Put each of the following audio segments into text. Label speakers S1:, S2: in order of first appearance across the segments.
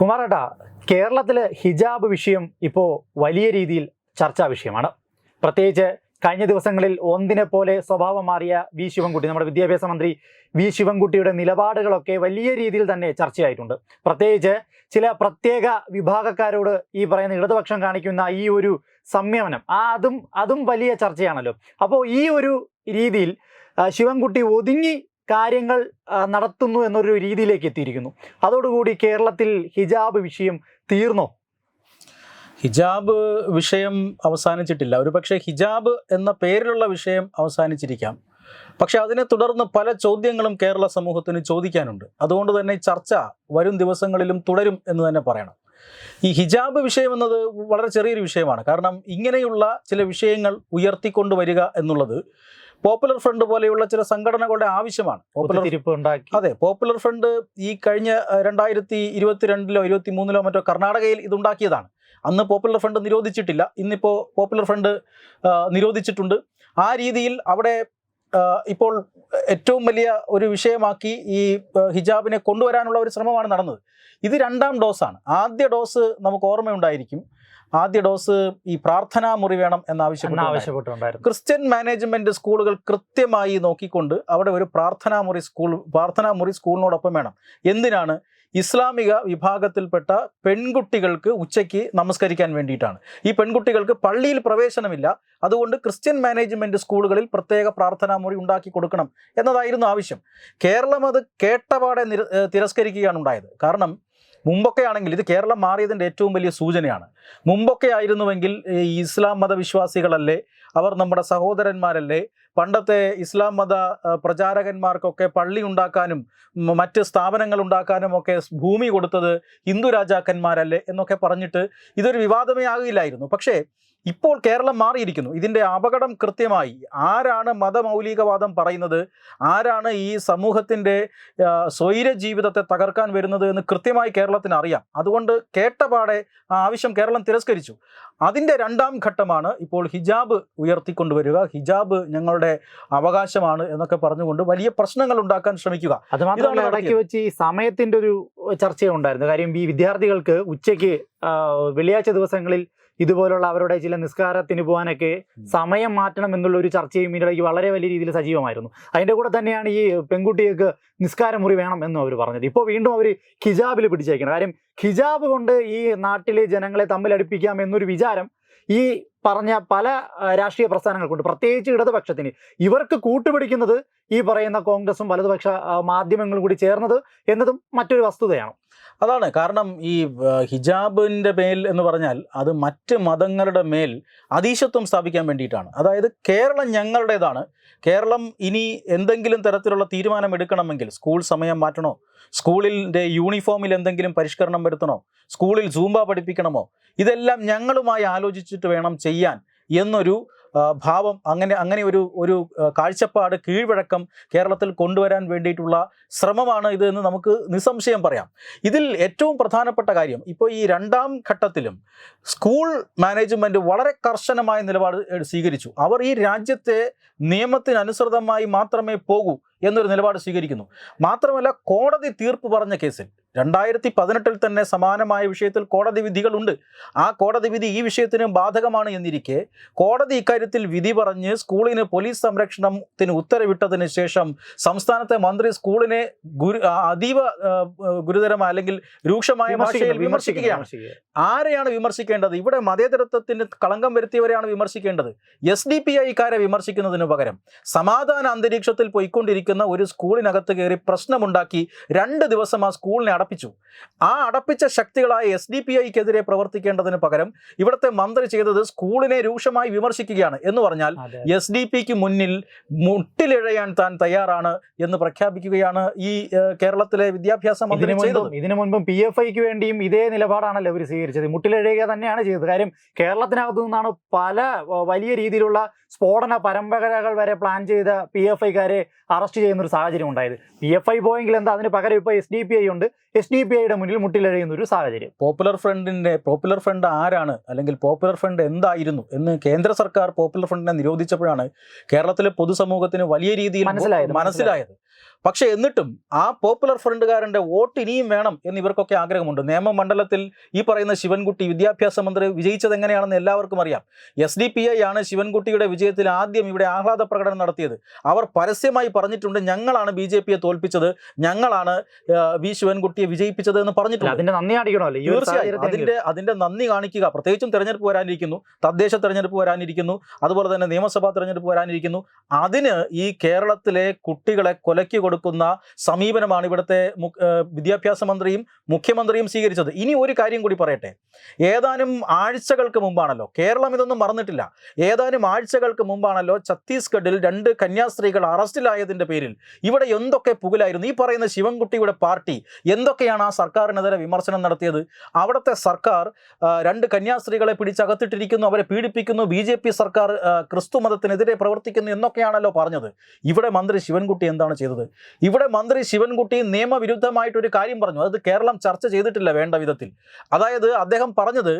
S1: കുമാരേട്ടാ കേരളത്തിലെ ഹിജാബ് വിഷയം ഇപ്പോൾ വലിയ രീതിയിൽ ചർച്ചാ വിഷയമാണ്. പ്രത്യേകിച്ച് കഴിഞ്ഞ ദിവസങ്ങളിൽ ഒന്നിനെ പോലെ സ്വഭാവം മാറിയ വി ശിവൻകുട്ടി നമ്മുടെ വിദ്യാഭ്യാസ മന്ത്രി വി ശിവൻകുട്ടിയുടെ നിലപാടുകളൊക്കെ വലിയ രീതിയിൽ തന്നെ ചർച്ചയായിട്ടുണ്ട്. പ്രത്യേകിച്ച് ചില പ്രത്യേക വിഭാഗക്കാരോട് ഈ പറയുന്ന ഇടതുപക്ഷം കാണിക്കുന്ന ഈ ഒരു സംയമനം ആ അതും അതും വലിയ ചർച്ചയാണല്ലോ. അപ്പോൾ ഈ ഒരു രീതിയിൽ ശിവൻകുട്ടി ഒതുങ്ങി കാര്യങ്ങൾ നടത്തുന്നു എന്നൊരു രീതിയിലേക്ക് എത്തിയിരിക്കുന്നു. അതോടുകൂടി കേരളത്തിൽ ഹിജാബ് വിഷയം തീർന്നോ?
S2: ഹിജാബ് വിഷയം അവസാനിച്ചിട്ടില്ല. ഒരു പക്ഷേ ഹിജാബ് എന്ന പേരിലുള്ള വിഷയം അവസാനിച്ചിരിക്കാം. പക്ഷെ അതിനെ തുടർന്ന് പല ചോദ്യങ്ങളും കേരള സമൂഹത്തിന് ചോദിക്കാനുണ്ട്. അതുകൊണ്ട് തന്നെ ചർച്ച വരും ദിവസങ്ങളിലും തുടരും എന്ന് തന്നെ പറയണം. ഈ ഹിജാബ് വിഷയം എന്നത് വളരെ ചെറിയൊരു വിഷയമാണ്. കാരണം ഇങ്ങനെയുള്ള ചില വിഷയങ്ങൾ ഉയർത്തിക്കൊണ്ടുവരിക എന്നുള്ളത് പോപ്പുലർ ഫ്രണ്ട് പോലെയുള്ള ചില സംഘടനകളുടെ ആവശ്യമാണ്. പോപ്പുലർ അതെ പോപ്പുലർ ഫ്രണ്ട് ഈ കഴിഞ്ഞ രണ്ടായിരത്തി ഇരുപത്തിരണ്ടിലോ ഇരുപത്തി മൂന്നിലോ മറ്റോ കർണാടകയിൽ ഇതുണ്ടാക്കിയതാണ്. അന്ന് പോപ്പുലർ ഫ്രണ്ട് നിരോധിച്ചിട്ടില്ല. ഇന്നിപ്പോൾ പോപ്പുലർ ഫ്രണ്ട് നിരോധിച്ചിട്ടുണ്ട്. ആ രീതിയിൽ അവിടെ ഇപ്പോൾ ഏറ്റവും വലിയ ഒരു വിഷയമാക്കി ഈ ഹിജാബിനെ കൊണ്ടുവരാനുള്ള ഒരു ശ്രമമാണ് നടന്നത്. ഇത് രണ്ടാം ഡോസാണ്. ആദ്യ ഡോസ് നമുക്ക് ഓർമ്മയുണ്ടായിരിക്കും. ആദ്യ ഡോസ് ഈ പ്രാർത്ഥനാ മുറി വേണം എന്നാവശ്യം
S1: ആവശ്യപ്പെട്ടിട്ടുണ്ട്
S2: ക്രിസ്ത്യൻ മാനേജ്മെന്റ് സ്കൂളുകൾ കൃത്യമായി നോക്കിക്കൊണ്ട് അവിടെ ഒരു പ്രാർത്ഥനാ മുറി സ്കൂൾ പ്രാർത്ഥനാ മുറി സ്കൂളിനോടൊപ്പം വേണം. എന്തിനാണ്? ഇസ്ലാമിക വിഭാഗത്തിൽപ്പെട്ട പെൺകുട്ടികൾക്ക് ഉച്ചയ്ക്ക് നമസ്കരിക്കാൻ വേണ്ടിയിട്ടാണ്. ഈ പെൺകുട്ടികൾക്ക് പള്ളിയിൽ പ്രവേശനമില്ല. അതുകൊണ്ട് ക്രിസ്ത്യൻ മാനേജ്മെന്റ് സ്കൂളുകളിൽ പ്രത്യേക പ്രാർത്ഥനാ മുറി ഉണ്ടാക്കി കൊടുക്കണം എന്നതായിരുന്നു ആവശ്യം. കേരളം അത് കേട്ടപാടെ തിരസ്കരിക്കുകയാണ് ഉണ്ടായത്. കാരണം മുമ്പൊക്കെ ആണെങ്കിൽ ഇത് കേരളം മാറിയതിന്റെ ഏറ്റവും വലിയ സൂചനയാണ്. മുമ്പൊക്കെ ആയിരുന്നുവെങ്കിൽ ഈ ഇസ്ലാം മതവിശ്വാസികളല്ലേ അവർ നമ്മുടെ സഹോദരന്മാരല്ലേ പണ്ടത്തെ ഇസ്ലാം മത പ്രചാരകന്മാർക്കൊക്കെ പള്ളി ഉണ്ടാക്കാനും മറ്റ് സ്ഥാപനങ്ങൾ ഉണ്ടാക്കാനും ഒക്കെ ഭൂമി കൊടുത്തത് ഹിന്ദു രാജാക്കന്മാരല്ലേ എന്നൊക്കെ പറഞ്ഞിട്ട് ഇതൊരു വിവാദമേ ആകില്ലായിരുന്നു. പക്ഷേ ഇപ്പോൾ കേരളം മാറിയിരിക്കുന്നു. ഇതിന്റെ അപകടം കൃത്യമായി. ആരാണ് മതമൗലികവാദം പറയുന്നത്? ആരാണ് ഈ സമൂഹത്തിന്റെ സ്വൈര ജീവിതത്തെ തകർക്കാൻ വരുന്നത് എന്ന് കൃത്യമായി കേരളത്തിന് അറിയാം. അതുകൊണ്ട് കേട്ടപാടെ ആ ആവശ്യം കേരളം തിരസ്കരിച്ചു. അതിന്റെ രണ്ടാം ഘട്ടമാണ് ഇപ്പോൾ ഹിജാബ് ഉയർത്തിക്കൊണ്ടുവരിക. ഹിജാബ് ഞങ്ങളുടെ അവകാശമാണ് എന്നൊക്കെ പറഞ്ഞുകൊണ്ട് വലിയ പ്രശ്നങ്ങൾ ഉണ്ടാക്കാൻ ശ്രമിക്കുക.
S1: അത് മാത്രമല്ല ഇടയ്ക്ക് വെച്ച് ഈ സമയത്തിന്റെ ഒരു ചർച്ചയുണ്ടായിരുന്നു. കാര്യം ഈ വിദ്യാർത്ഥികൾക്ക് ഉച്ചയ്ക്ക് വെള്ളിയാഴ്ച ദിവസങ്ങളിൽ ഇതുപോലുള്ള അവരുടെ ചില നിസ്കാരത്തിന് പോകാനൊക്കെ സമയം മാറ്റണം എന്നുള്ള ഒരു ചർച്ചയും ഇതിനിടയ്ക്ക് വളരെ വലിയ രീതിയിൽ സജീവമായിരുന്നു. അതിന്റെ കൂടെ തന്നെയാണ് ഈ പെൺകുട്ടികൾക്ക് നിസ്കാരമുറി വേണം എന്നും അവർ പറഞ്ഞത്. ഇപ്പോൾ വീണ്ടും അവർ ഹിജാബിൽ പിടിച്ചേക്കണം. കാര്യം ഹിജാബ് കൊണ്ട് ഈ നാട്ടിലെ ജനങ്ങളെ തമ്മിലടുപ്പിക്കാം എന്നൊരു വിചാരം ഈ പറഞ്ഞ പല രാഷ്ട്രീയ പ്രസ്ഥാനങ്ങൾക്കുണ്ട്. പ്രത്യേകിച്ച് ഇടതുപക്ഷത്തിന്. ഇവർക്ക് കൂട്ടുപിടിക്കുന്നത് ഈ പറയുന്ന കോൺഗ്രസും വലതുപക്ഷ മാധ്യമങ്ങളും കൂടി ചേർന്നത് എന്നതും മറ്റൊരു വസ്തുതയാണ്.
S2: അതാണ്. കാരണം ഈ ഹിജാബിന്റെ മേൽ എന്ന് പറഞ്ഞാൽ അത് മറ്റ് മതങ്ങളുടെ മേൽ അതീശത്വം സ്ഥാപിക്കാൻ വേണ്ടിയിട്ടാണ്. അതായത് കേരളം ഞങ്ങളുടേതാണ്. കേരളം ഇനി എന്തെങ്കിലും തരത്തിലുള്ള തീരുമാനം എടുക്കണമെങ്കിൽ സ്കൂൾ സമയം മാറ്റണോ? സ്കൂളിന്റെ യൂണിഫോമിൽ എന്തെങ്കിലും പരിഷ്കരണം വരുത്തണോ? സ്കൂളിൽ സൂംബ പഠിപ്പിക്കണമോ? ഇതെല്ലാം ഞങ്ങളുമായി ആലോചിച്ചിട്ട് വേണം ചെയ്യാൻ എന്നൊരു ഭാവം അങ്ങനെ അങ്ങനെ ഒരു ഒരു കാഴ്ചപ്പാട് കീഴ്വഴക്കം കേരളത്തിൽ കൊണ്ടുവരാൻ വേണ്ടിയിട്ടുള്ള ശ്രമമാണ് ഇത് എന്ന് നമുക്ക് നിസ്സംശയം പറയാം. ഇതിൽ ഏറ്റവും പ്രധാനപ്പെട്ട കാര്യം ഇപ്പോൾ ഈ രണ്ടാം ഘട്ടത്തിലും സ്കൂൾ മാനേജ്മെന്റ് വളരെ കർശനമായ നിലപാട് സ്വീകരിച്ചു. അവർ ഈ രാജ്യത്തെ നിയമത്തിനനുസൃതമായി മാത്രമേ പോകൂ എന്നൊരു നിലപാട് സ്വീകരിക്കുന്നു. മാത്രമല്ല കോടതി തീർപ്പ് പറഞ്ഞ കേസിൽ രണ്ടായിരത്തി പതിനെട്ടിൽ തന്നെ സമാനമായ വിഷയത്തിൽ കോടതി വിധികളുണ്ട്. ആ കോടതി വിധി ഈ വിഷയത്തിന് ബാധകമാണ് എന്നിരിക്കെ കോടതി ഇക്കാര്യത്തിൽ വിധി പറഞ്ഞ് സ്കൂളിന് പോലീസ് സംരക്ഷണത്തിന് ഉത്തരവിട്ടതിന് ശേഷം സംസ്ഥാനത്തെ മന്ത്രി സ്കൂളിനെ ഗുരു അതീവ ഗുരുതരമായ അല്ലെങ്കിൽ രൂക്ഷമായ ഭാഷയിൽ വിമർശിക്കുകയാണ്. ആരെയാണ് വിമർശിക്കേണ്ടത്? ഇവിടെ മതേതരത്വത്തിന് കളങ്കം വരുത്തിയവരെയാണ് വിമർശിക്കേണ്ടത്. എസ് ഡി പി ഐക്കാരെ വിമർശിക്കുന്നതിന് പകരം സമാധാന അന്തരീക്ഷത്തിൽ പോയിക്കൊണ്ടിരിക്കുന്ന ഒരു സ്കൂളിനകത്ത് കയറി പ്രശ്നമുണ്ടാക്കി രണ്ട് ദിവസം ആ സ്കൂളിനെ അടപ്പിച്ചു. ആ അടപ്പിച്ച ശക്തികളായ എസ് ഡി പി ഐക്കെതിരെ പ്രവർത്തിക്കേണ്ടതിന് പകരം ഇവിടുത്തെ മന്ത്രി ചെയ്തത് സ്കൂളിനെ രൂക്ഷമായി വിമർശിക്കുകയാണ് എന്ന് പറഞ്ഞാൽ എസ് ഡി പിക്ക് മുന്നിൽ മുട്ടിലിഴയാൻ താൻ തയ്യാറാണ് എന്ന് പ്രഖ്യാപിക്കുകയാണ് ഈ കേരളത്തിലെ വിദ്യാഭ്യാസ മന്ത്രി
S1: ഇതിനു
S2: ചെയ്തത്.
S1: മുൻപും ഇതിനു മുൻപും പി എഫ് ഐക്ക് വേണ്ടിയും ഇതേ നിലപാടാണല്ലോ അവർ സ്വീകരിച്ചത്. മുട്ടിലിഴയുക തന്നെയാണ് ചെയ്തത്. കാര്യം കേരളത്തിനകത്ത് നിന്നാണ് പല വലിയ രീതിയിലുള്ള സ്ഫോടന പരമ്പരകൾ വരെ പ്ലാൻ ചെയ്ത പി എഫ് ഐക്കാരെ അറസ്റ്റ് ചെയ്യുന്ന ഒരു സാഹചര്യം ഉണ്ടായത്. പി എഫ് ഐ പോയെങ്കിൽ എന്താ? അതിന് പകരം ഇപ്പോൾ എസ് ഡി പി ഐ ഉണ്ട്. എസ് ഡി പി ഐയുടെ മുന്നിൽ മുട്ടിലഴയുന്ന ഒരു സാഹചര്യം
S2: പോപ്പുലർ ഫ്രണ്ടിന്റെ പോപ്പുലർ ഫ്രണ്ട് ആരാണ്? അല്ലെങ്കിൽ പോപ്പുലർ ഫ്രണ്ട് എന്തായിരുന്നു? എന്ന് കേന്ദ്ര സർക്കാർ പോപ്പുലർ ഫ്രണ്ടിനെ നിരോധിച്ചപ്പോഴാണ് കേരളത്തിലെ പൊതുസമൂഹത്തിന് വലിയ രീതിയിൽ
S1: മനസ്സിലായത്,
S2: മനസ്സിലായത്. പക്ഷേ എന്നിട്ടും ആ പോപ്പുലർ ഫ്രണ്ടുകാരന്റെ വോട്ട് ഇനിയും വേണം എന്ന് ഇവർക്കൊക്കെ ആഗ്രഹമുണ്ട്. നിയമമണ്ഡലത്തിൽ ഈ പറയുന്ന ശിവൻകുട്ടി വിദ്യാഭ്യാസ മന്ത്രി വിജയിച്ചത് എങ്ങനെയാണെന്ന് എല്ലാവർക്കും അറിയാം. എസ് ഡി പി ഐ ആണ് ശിവൻകുട്ടിയുടെ വിജയത്തിൽ ആദ്യം ഇവിടെ ആഹ്ലാദ പ്രകടനം നടത്തിയത്. അവർ പരസ്യമായി പറഞ്ഞിട്ടുണ്ട് ഞങ്ങളാണ് ബി ജെ പിയെ തോൽപ്പിച്ചത് ഞങ്ങളാണ് വി ശിവൻകുട്ടിയെ വിജയിപ്പിച്ചത് എന്ന് പറഞ്ഞിട്ടുണ്ട്.
S1: അതിന്റെ നന്ദി കാണിക്കണമല്ലോ അല്ലേ
S2: തീർച്ചയായും.
S1: അതിന്റെ
S2: അതിന്റെ അതിന്റെ നന്ദി കാണിക്കുക. പ്രത്യേകിച്ചും തെരഞ്ഞെടുപ്പ് വരാനിരിക്കുന്നു തദ്ദേശ തെരഞ്ഞെടുപ്പ് വരാനിരിക്കുന്നു അതുപോലെ തന്നെ നിയമസഭാ തെരഞ്ഞെടുപ്പ് വരാനിരിക്കുന്നു. അതിന് ഈ കേരളത്തിലെ കുട്ടികളെ കൊലയ്ക്ക് കൊടുക്കുന്ന സമീപനമാണ് ഇവിടുത്തെ വിദ്യാഭ്യാസ മന്ത്രിയും മുഖ്യമന്ത്രിയും സ്വീകരിച്ചത്. ഇനി ഒരു കാര്യം കൂടി പറയട്ടെ. ഏതാനും ആഴ്ചകൾക്ക് മുമ്പാണല്ലോ കേരളം ഇതൊന്നും മറന്നിട്ടില്ല. ഏതാനും ആഴ്ചകൾക്ക് മുമ്പാണല്ലോ ഛത്തീസ്ഗഡിൽ രണ്ട് കന്യാസ്ത്രീകൾ അറസ്റ്റിലായതിന്റെ പേരിൽ ഇവിടെ എന്തൊക്കെ പുകലായിരുന്നു? ഈ പറയുന്ന ശിവൻകുട്ടിയുടെ പാർട്ടി എന്തൊക്കെയാണ് ആ സർക്കാരിനെതിരെ വിമർശനം നടത്തിയത്? അവിടുത്തെ സർക്കാർ രണ്ട് കന്യാസ്ത്രീകളെ പിടിച്ചകത്തിട്ടിരിക്കുന്നു അവരെ പീഡിപ്പിക്കുന്നു ബി ജെ പി സർക്കാർ ക്രിസ്തു മതത്തിനെതിരെ പ്രവർത്തിക്കുന്നു എന്നൊക്കെയാണല്ലോ പറഞ്ഞത്. ഇവിടെ മന്ത്രി ശിവൻകുട്ടി എന്താണ് ചെയ്തത്? ഇവിടെ മന്ത്രി ശിവൻകുട്ടി നിയമവിരുദ്ധമായിട്ടൊരു കാര്യം പറഞ്ഞു. അത് കേരളം ചർച്ച ചെയ്തിട്ടില്ല വേണ്ട വിധത്തിൽ. അതായത് അദ്ദേഹം പറഞ്ഞത്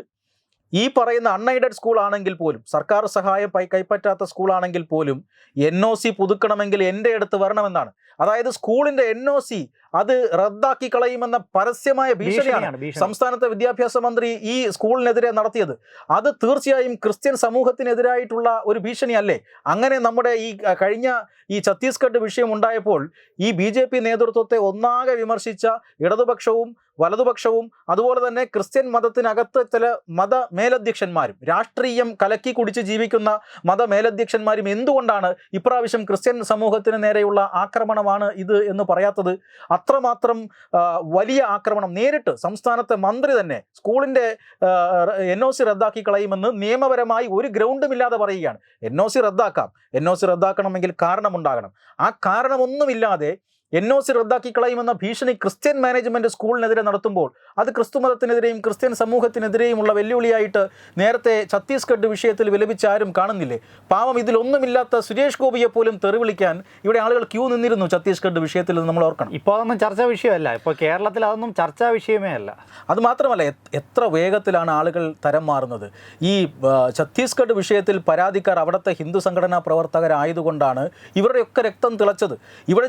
S2: ഈ പറയുന്ന അൺഎയ്ഡഡ് സ്കൂൾ ആണെങ്കിൽ പോലും സർക്കാർ സഹായം കൈപ്പറ്റാത്ത സ്കൂളാണെങ്കിൽ പോലും എൻ ഒ സി പുതുക്കണമെങ്കിൽ എന്റെ അടുത്ത് വരണമെന്നാണ്. അതായത് സ്കൂളിന്റെ എൻ ഒ സി അത് റദ്ദാക്കി കളയുമെന്ന പരസ്യമായ ഭീഷണിയാണ്
S1: ഭീഷണിയാണ്
S2: സംസ്ഥാനത്തെ വിദ്യാഭ്യാസ മന്ത്രി ഈ സ്കൂളിനെതിരെ നടത്തിയത്. അത് തീർച്ചയായും ക്രിസ്ത്യൻ സമൂഹത്തിനെതിരായിട്ടുള്ള ഒരു ഭീഷണിയല്ലേ? അങ്ങനെ നമ്മുടെ ഈ കഴിഞ്ഞ ഈ ഛത്തീസ്ഗഡ് വിഷയം ഉണ്ടായപ്പോൾ ഈ ബി നേതൃത്വത്തെ ഒന്നാകെ വിമർശിച്ച ഇടതുപക്ഷവും വലതുപക്ഷവും അതുപോലെ തന്നെ ക്രിസ്ത്യൻ മതത്തിനകത്ത് ചില മത മേലധ്യക്ഷന്മാരും രാഷ്ട്രീയം കലക്കി കുടിച്ച് ജീവിക്കുന്ന മത മേലധ്യക്ഷന്മാരും എന്തുകൊണ്ടാണ് ഇപ്രാവശ്യം ക്രിസ്ത്യൻ സമൂഹത്തിന് നേരെയുള്ള ആക്രമണമാണ് ഇത് എന്ന് പറയാത്തത്? അത്രമാത്രം വലിയ ആക്രമണം. നേരിട്ട് സംസ്ഥാനത്തെ മന്ത്രി തന്നെ സ്കൂളിന്റെ എൻ ഒ സി റദ്ദാക്കി കളയുമെന്ന് നിയമപരമായി ഒരു ഗ്രൗണ്ടുമില്ലാതെ പറയുകയാണ്. എൻ ഒ സി റദ്ദാക്കാം. എൻ ഒ സി റദ്ദാക്കണമെങ്കിൽ കാരണമുണ്ടാകണം. ആ കാരണമൊന്നുമില്ലാതെ എൻ ഒ സി റദ്ദാക്കി കളയുമെന്ന ഭീഷണി ക്രിസ്ത്യൻ മാനേജ്മെന്റ് സ്കൂളിനെതിരെ നടത്തുമ്പോൾ അത് ക്രിസ്തു മതത്തിനെതിരെയും ക്രിസ്ത്യൻ സമൂഹത്തിനെതിരെയുമുള്ള വെല്ലുവിളിയായിട്ട് നേരത്തെ ഛത്തീസ്ഗഡ് വിഷയത്തിൽ വിലപിച്ച ആരും കാണുന്നില്ലേ? പാവം ഇതിലൊന്നുമില്ലാത്ത സുരേഷ് ഗോപിയെ പോലും തെറിവിളിക്കാൻ ഇവിടെ ആളുകൾ ക്യൂ നിന്നിരുന്നു ഛത്തീസ്ഗഡ് വിഷയത്തിൽ നമ്മൾ ഓർക്കണം.
S1: ഇപ്പോൾ അതൊന്നും ചർച്ചാ വിഷയമല്ല. ഇപ്പോൾ കേരളത്തിൽ അതൊന്നും ചർച്ചാ വിഷയമേ അല്ല.
S2: അത് മാത്രമല്ല എത്ര വേഗത്തിലാണ് ആളുകൾ തരം മാറുന്നത്? ഈ ഛത്തീസ്ഗഡ് വിഷയത്തിൽ പരാതിക്കാർ അവിടുത്തെ ഹിന്ദു സംഘടനാ പ്രവർത്തകരായതുകൊണ്ടാണ് ഇവരുടെയൊക്കെ രക്തം തിളച്ചത്. ഇവിടെ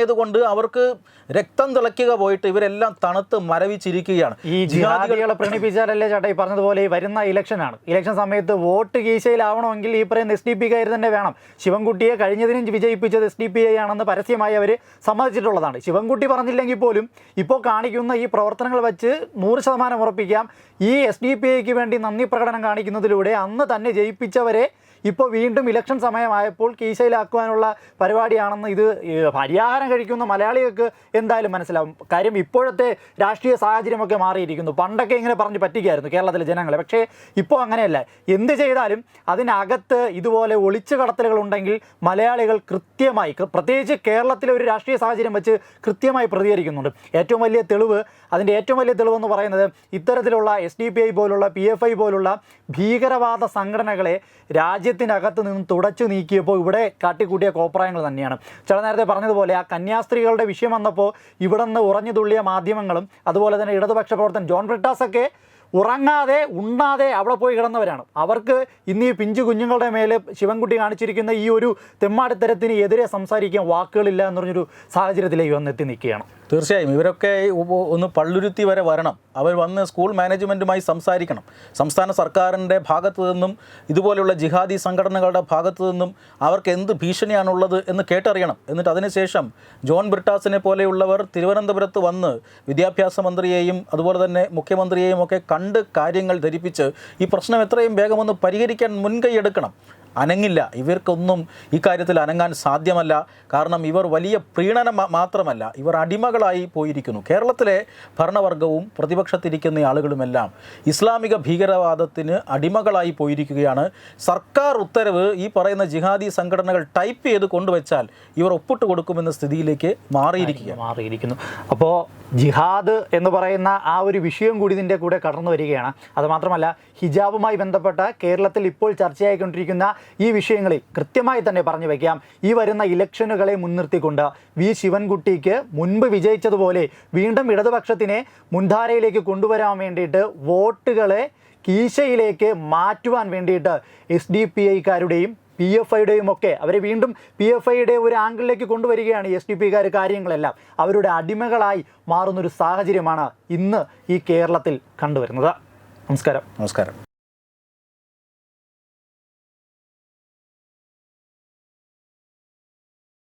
S2: ജിഹാദികളായതുകൊണ്ട് അവർക്ക് രക്തം തിളയ്ക്കുക പോയിട്ട് ഇവരെല്ലാം തണുത്ത് മരവിച്ചിരിക്കുകയാണ്.
S1: ഈ ജിഹാദികളെ പ്രണിപ്പിച്ചാലല്ലേ ചേട്ടാ ഈ പറഞ്ഞതുപോലെ ഈ വരുന്ന ഇലക്ഷനാണ് ഇലക്ഷൻ സമയത്ത് വോട്ട് കീശയിലാവണമെങ്കിൽ ഈ പറയുന്ന എസ് ഡി പി കാര് തന്നെ വേണം. ശിവൻകുട്ടിയെ കഴിഞ്ഞതിനും വിജയിപ്പിച്ചത് എസ് ഡി പി ഐ ആണെന്ന് പരസ്യമായി അവർ സമ്മതിച്ചിട്ടുള്ളതാണ്. ശിവൻകുട്ടി പറഞ്ഞില്ലെങ്കിൽ പോലും ഇപ്പോൾ കാണിക്കുന്ന ഈ പ്രവർത്തനങ്ങൾ വെച്ച് നൂറ് ശതമാനം ഉറപ്പിക്കാം. ഈ എസ് ഡി പി ഐക്ക് വേണ്ടി നന്ദി പ്രകടനം കാണിക്കുന്നതിലൂടെ അന്ന് തന്നെ ജയിപ്പിച്ചവരെ ഇപ്പോൾ വീണ്ടും ഇലക്ഷൻ സമയമായപ്പോൾ കീശയിലാക്കുവാനുള്ള പരിപാടിയാണെന്ന് ഇത് പരിഹാരം കഴിക്കുന്ന മലയാളികൾക്ക് എന്തായാലും മനസ്സിലാവും. കാര്യം ഇപ്പോഴത്തെ രാഷ്ട്രീയ സാഹചര്യമൊക്കെ മാറിയിരിക്കുന്നു. പണ്ടൊക്കെ ഇങ്ങനെ പറഞ്ഞ് പറ്റിക്കായിരുന്നു കേരളത്തിലെ ജനങ്ങളെ. പക്ഷേ ഇപ്പോൾ അങ്ങനെയല്ല. എന്ത് ചെയ്താലും അതിനകത്ത് ഇതുപോലെ ഒളിച്ചു കടത്തലുകൾ ഉണ്ടെങ്കിൽ മലയാളികൾ കൃത്യമായി പ്രത്യേകിച്ച് കേരളത്തിലെ ഒരു രാഷ്ട്രീയ സാഹചര്യം വെച്ച് കൃത്യമായി പ്രതികരിക്കുന്നുണ്ട്. ഏറ്റവും വലിയ തെളിവ് അതിന്റെ ഏറ്റവും വലിയ തെളിവെന്ന് പറയുന്നത് ഇത്തരത്തിലുള്ള എസ് ഡി പി ഐ പോലുള്ള പി എഫ് ഐ പോലുള്ള ഭീകരവാദ സംഘടനകളെ രാജ്യത്തിനകത്ത് നിന്ന് തുടച്ചു നീക്കിയപ്പോൾ ഇവിടെ കാട്ടിക്കൂട്ടിയ കോപ്രായങ്ങൾ തന്നെയാണ്. ചില നേരത്തെ പറഞ്ഞതുപോലെ ആ കന്യാസ്ത്രീകളുടെ വിഷയം വന്നപ്പോൾ ഇവിടെ നിന്ന് ഉറഞ്ഞു തുള്ളിയ മാധ്യമങ്ങളും അതുപോലെ തന്നെ ഇടതുപക്ഷ പ്രവർത്തനം ജോൺ ബ്രിട്ടാസ് ഒക്കെ ഉറങ്ങാതെ ഉണ്ണാതെ അവിടെ പോയി കിടന്നവരാണ്. അവർക്ക് ഇന്ന് ഈ പിഞ്ചു കുഞ്ഞുങ്ങളുടെ മേലെ ശിവൻകുട്ടി കാണിച്ചിരിക്കുന്ന ഈ ഒരു തെമ്മാടിത്തരത്തിന് എതിരെ സംസാരിക്കാൻ വാക്കുകളില്ല എന്ന് പറഞ്ഞൊരു സാഹചര്യത്തിലേക്ക് വന്നെത്തി നിൽക്കുകയാണ്.
S2: തീർച്ചയായും. ഇവരൊക്കെ ഒന്ന് പള്ളുരുത്തി വരെ വരണം. അവർ വന്ന് സ്കൂൾ മാനേജ്മെന്റുമായി സംസാരിക്കണം. സംസ്ഥാന സർക്കാരിന്റെ ഭാഗത്തു നിന്നും ഇതുപോലെയുള്ള ജിഹാദി സംഘടനകളുടെ ഭാഗത്തു നിന്നും അവർക്ക് എന്ത് ഭീഷണിയാണുള്ളത് എന്ന് കേട്ടറിയണം. എന്നിട്ട് അതിനുശേഷം ജോൺ ബ്രിട്ടാസിനെ പോലെയുള്ളവർ തിരുവനന്തപുരത്ത് വന്ന് വിദ്യാഭ്യാസ മന്ത്രിയെയും അതുപോലെ തന്നെ മുഖ്യമന്ത്രിയെയും ഒക്കെ കണ്ട് കാര്യങ്ങൾ ധരിപ്പിച്ച് ഈ പ്രശ്നം എത്രയും വേഗം ഒന്ന് പരിഹരിക്കാൻ മുൻകൈ എടുക്കണം. അനങ്ങില്ല. ഇവർക്കൊന്നും ഇക്കാര്യത്തിൽ അനങ്ങാൻ സാധ്യമല്ല. കാരണം ഇവർ വലിയ പ്രീണനം മാത്രമല്ല ഇവർ അടിമകളായി പോയിരിക്കുന്നു. കേരളത്തിലെ ഭരണവർഗവും പ്രതിപക്ഷത്തിരിക്കുന്ന ആളുകളുമെല്ലാം ഇസ്ലാമിക ഭീകരവാദത്തിന് അടിമകളായി പോയിരിക്കുകയാണ്. സർക്കാർ ഉത്തരവ് ഈ പറയുന്ന ജിഹാദി സംഘടനകൾ ടൈപ്പ് ചെയ്ത് കൊണ്ടുവച്ചാൽ ഇവർ ഒപ്പിട്ട് കൊടുക്കുമെന്ന സ്ഥിതിയിലേക്ക് മാറിയിരിക്കുകയാണ്.
S1: മാറിയിരിക്കുന്നു. അപ്പോൾ ജിഹാദ് എന്ന് പറയുന്ന ആ ഒരു വിഷയം കൂടി ഇതിന്റെ കൂടെ കടന്നു വരികയാണ്. അതുമാത്രമല്ല ഹിജാബുമായി ബന്ധപ്പെട്ട കേരളത്തിൽ ഇപ്പോൾ ചർച്ചയായിക്കൊണ്ടിരിക്കുന്ന ഈ വിഷയങ്ങളിൽ കൃത്യമായി തന്നെ പറഞ്ഞു വയ്ക്കാം ഈ വരുന്ന ഇലക്ഷനുകളെ മുൻനിർത്തിക്കൊണ്ട് വി. ശിവൻകുട്ടിക്ക് മുൻപ് വിജയിച്ചതുപോലെ വീണ്ടും ഇടതുപക്ഷത്തിനെ മുൻധാരയിലേക്ക് കൊണ്ടുവരാൻ വേണ്ടിയിട്ട് വോട്ടുകളെ കീശയിലേക്ക് മാറ്റുവാൻ വേണ്ടിയിട്ട് എസ് ഡി പി ഐക്കാരുടെയും പി എഫ് ഐയുടെയും ഒക്കെ അവരെ വീണ്ടും പി എഫ് ഐയുടെ ഒരു ആംഗിളിലേക്ക് കൊണ്ടുവരികയാണ് എസ് ഡി പിക്കാർ കാര്യങ്ങളെല്ലാം. അവരുടെ അടിമകളായി മാറുന്നൊരു സാഹചര്യമാണ് ഇന്ന് ഈ കേരളത്തിൽ കണ്ടുവരുന്നത്. നമസ്കാരം.
S2: നമസ്കാരം.